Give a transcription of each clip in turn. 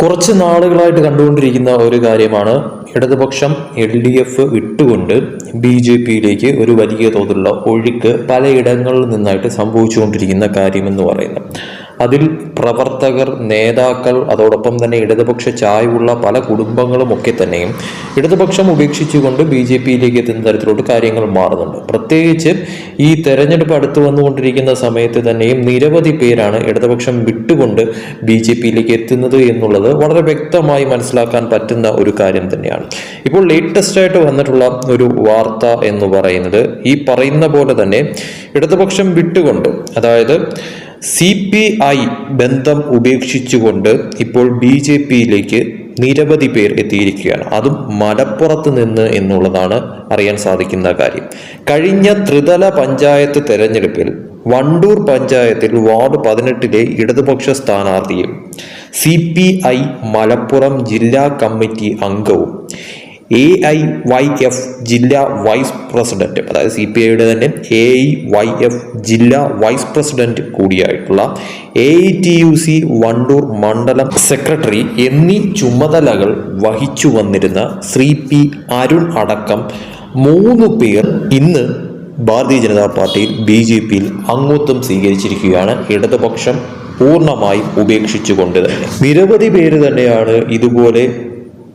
കുറച്ച് നാളുകളായിട്ട് കണ്ടുകൊണ്ടിരിക്കുന്ന ഒരു കാര്യമാണ്. ഇടതുപക്ഷം എൽ ഡി എഫ് വിട്ടുകൊണ്ട് ബി ജെ പിയിലേക്ക് ഒരു വലിയ തോതിലുള്ള ഒഴുക്ക് പലയിടങ്ങളിൽ നിന്നായിട്ട് സംഭവിച്ചുകൊണ്ടിരിക്കുന്ന കാര്യമെന്ന് പറയുന്നത്. അതിൽ പ്രവർത്തകർ നേതാക്കൾ അതോടൊപ്പം തന്നെ ഇടതുപക്ഷ ചായവുള്ള പല കുടുംബങ്ങളും ഒക്കെ തന്നെയും ഇടതുപക്ഷം ഉപേക്ഷിച്ചുകൊണ്ട് ബി ജെ പിയിലേക്ക് എത്തുന്ന തരത്തിലോട്ട് കാര്യങ്ങൾ മാറുന്നുണ്ട്. പ്രത്യേകിച്ച് ഈ തെരഞ്ഞെടുപ്പ് അടുത്ത് വന്നുകൊണ്ടിരിക്കുന്ന സമയത്ത് തന്നെയും നിരവധി പേരാണ് ഇടതുപക്ഷം വിട്ടുകൊണ്ട് ബി ജെ പിയിലേക്ക് എത്തുന്നത് എന്നുള്ളത് വളരെ വ്യക്തമായി മനസ്സിലാക്കാൻ പറ്റുന്ന ഒരു കാര്യം തന്നെയാണ്. ഇപ്പോൾ ലേറ്റസ്റ്റ് ആയിട്ട് വന്നിട്ടുള്ള ഒരു വാർത്ത എന്ന് പറയുന്നത് ഈ പറയുന്ന പോലെ തന്നെ ഇടതുപക്ഷം വിട്ടുകൊണ്ട് അതായത് സി പി ഐ ബന്ധം ഉപേക്ഷിച്ചുകൊണ്ട് ഇപ്പോൾ ബി ജെ പിയിലേക്ക് നിരവധി പേർ എത്തിയിരിക്കുകയാണ്. അതും മലപ്പുറത്ത് നിന്ന് എന്നുള്ളതാണ് അറിയാൻ സാധിക്കുന്ന കാര്യം. കഴിഞ്ഞ ത്രിതല പഞ്ചായത്ത് തെരഞ്ഞെടുപ്പിൽ വണ്ടൂർ പഞ്ചായത്തിൽ വാർഡ് പതിനെട്ടിലെ ഇടതുപക്ഷ സ്ഥാനാർത്ഥിയും സി പി ഐ മലപ്പുറം ജില്ലാ കമ്മിറ്റി അംഗവും എ ഐ വൈ എഫ് ജില്ലാ വൈസ് പ്രസിഡന്റ് അതായത് സി പി ഐയുടെ തന്നെ എ ഐ വൈ എഫ് ജില്ലാ vice president കൂടിയായിട്ടുള്ള A I T U C Wandoor മണ്ഡലം സെക്രട്ടറി എന്നീ ചുമതലകൾ വഹിച്ചു വന്നിരുന്ന ശ്രീ പി അരുൺ അടക്കം മൂന്ന് പേർ ഇന്ന് ഭാരതീയ ജനതാ പാർട്ടിയിൽ ബി ജെ പിയിൽ അംഗത്വം സ്വീകരിച്ചിരിക്കുകയാണ്. ഇടതുപക്ഷം പൂർണമായി ഉപേക്ഷിച്ചുകൊണ്ട് തന്നെ. നിരവധി പേര് തന്നെയാണ് ഇതുപോലെ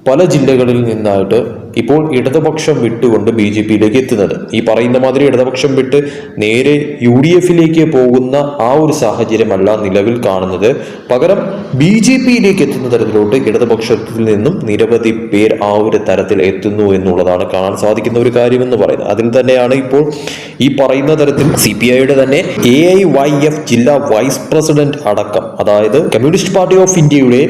പല ജില്ലകളിൽ നിന്നായിട്ട് ഇപ്പോൾ ഇടതുപക്ഷം വിട്ടുകൊണ്ട് ബി ജെ പിയിലേക്ക് എത്തുന്നത്. ഈ പറയുന്ന മാതിരി ഇടതുപക്ഷം വിട്ട് നേരെ യു ഡി എഫിലേക്ക് പോകുന്ന ആ ഒരു സാഹചര്യമല്ല നിലവിൽ കാണുന്നത്. പകരം ബി ജെ പിയിലേക്ക് എത്തുന്ന തരത്തിലോട്ട് ഇടതുപക്ഷത്തിൽ നിന്നും നിരവധി പേർ ആ ഒരു തരത്തിൽ എത്തുന്നു എന്നുള്ളതാണ് കാണാൻ സാധിക്കുന്ന ഒരു കാര്യമെന്ന് പറയുന്നത്. അതിൽ തന്നെയാണ് ഇപ്പോൾ ഈ പറയുന്ന തരത്തിൽ സി പി ഐയുടെ തന്നെ എ ഐ വൈ എഫ് ജില്ലാ വൈസ് പ്രസിഡന്റ് അടക്കം അതായത് കമ്മ്യൂണിസ്റ്റ് പാർട്ടി ഓഫ് ഇന്ത്യയുടെ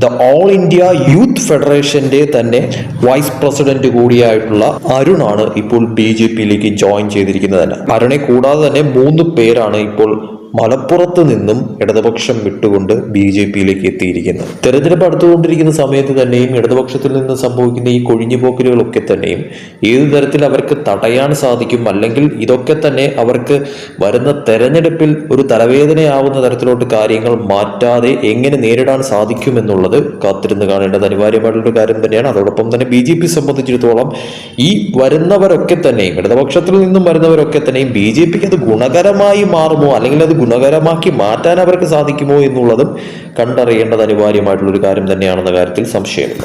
ദ ഓൾ ഇന്ത്യ യൂത്ത് ഫെഡറേഷന്റെ തന്നെ വൈസ് പ്രസിഡന്റ് കൂടിയായിട്ടുള്ള അരുണാണ് ഇപ്പോൾ ബി ജെ പിയിലേക്ക് ജോയിൻ ചെയ്തിരിക്കുന്നത് തന്നെ. അരുണെ കൂടാതെ തന്നെ മൂന്ന് പേരാണ് ഇപ്പോൾ മലപ്പുറത്ത് നിന്നും ഇടതുപക്ഷം വിട്ടുകൊണ്ട് ബി ജെ പിയിലേക്ക് എത്തിയിരിക്കുന്നത് തെരഞ്ഞെടുപ്പ് അടുത്തുകൊണ്ടിരിക്കുന്ന സമയത്ത് തന്നെയും ഇടതുപക്ഷത്തിൽ നിന്ന് സംഭവിക്കുന്ന ഈ കൊഴിഞ്ഞുപോക്കലുകളൊക്കെ തന്നെയും ഏതു തരത്തിൽ അവർക്ക് തടയാൻ സാധിക്കും അല്ലെങ്കിൽ ഇതൊക്കെ തന്നെ അവർക്ക് വരുന്ന തെരഞ്ഞെടുപ്പിൽ ഒരു തലവേദനയാവുന്ന തരത്തിലോട്ട് കാര്യങ്ങൾ മാറ്റാതെ എങ്ങനെ നേരിടാൻ സാധിക്കുമെന്നുള്ളത് കാത്തിരുന്ന് കാണേണ്ടത് അനിവാര്യമായിട്ടുള്ള കാര്യം തന്നെയാണ്. അതോടൊപ്പം തന്നെ ബി ജെ പി സംബന്ധിച്ചിടത്തോളം ഈ വരുന്നവരൊക്കെ തന്നെയും ഇടതുപക്ഷത്തിൽ നിന്നും വരുന്നവരൊക്കെ തന്നെയും ബി ജെ പിക്ക് അത് ഗുണകരമായി മാറുമോ അല്ലെങ്കിൽ അത് ഗുണകരമാക്കി മാറ്റാൻ അവർക്ക് സാധിക്കുമോ എന്നുള്ളതും കണ്ടറിയേണ്ടത് അനിവാര്യമായിട്ടുള്ള ഒരു കാര്യം തന്നെയാണെന്ന കാര്യത്തിൽ സംശയമില്ല.